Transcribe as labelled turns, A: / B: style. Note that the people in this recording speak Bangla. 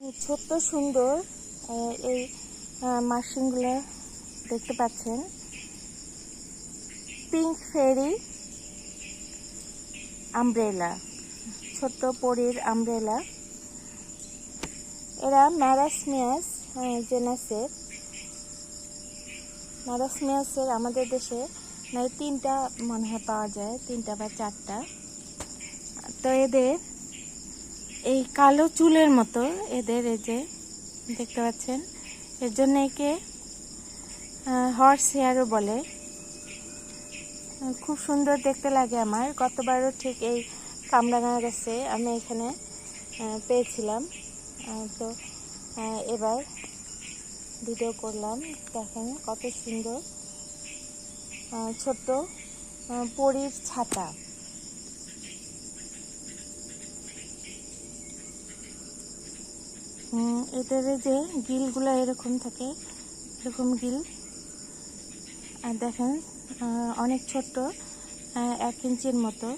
A: ছোট্ট সুন্দর এই মাশরুমগুলো দেখতে পাচ্ছেন। পিঙ্ক ফেরি আমব্রেলা, ছোট্ট পরির আমব্রেলা। এরা ম্যারাসমিয়াস জেনাসের। ম্যারাসমিয়াসের আমাদের দেশে মানে তিনটা মনে হয় পাওয়া যায়, তিনটা বা চারটা। তো এদের এই কালো চুলের মতো এদের এই যে, দেখতে পাচ্ছেন? এর জন্য একে হর্স হেয়ারও বলে। খুব সুন্দর দেখতে লাগে আমার। গতবারও ঠিক এই কামরাঙা গাছে আমি এখানে পেয়েছিলাম। তো এবার ভিডিও করলাম। দেখেন কত সুন্দর ছোট্ট পরীর ছাতা। এদের যে গিলগুলো এরকম থাকে এরকম গিল আর দেখেন অনেক ছোট্ট এক ইঞ্চির মতো।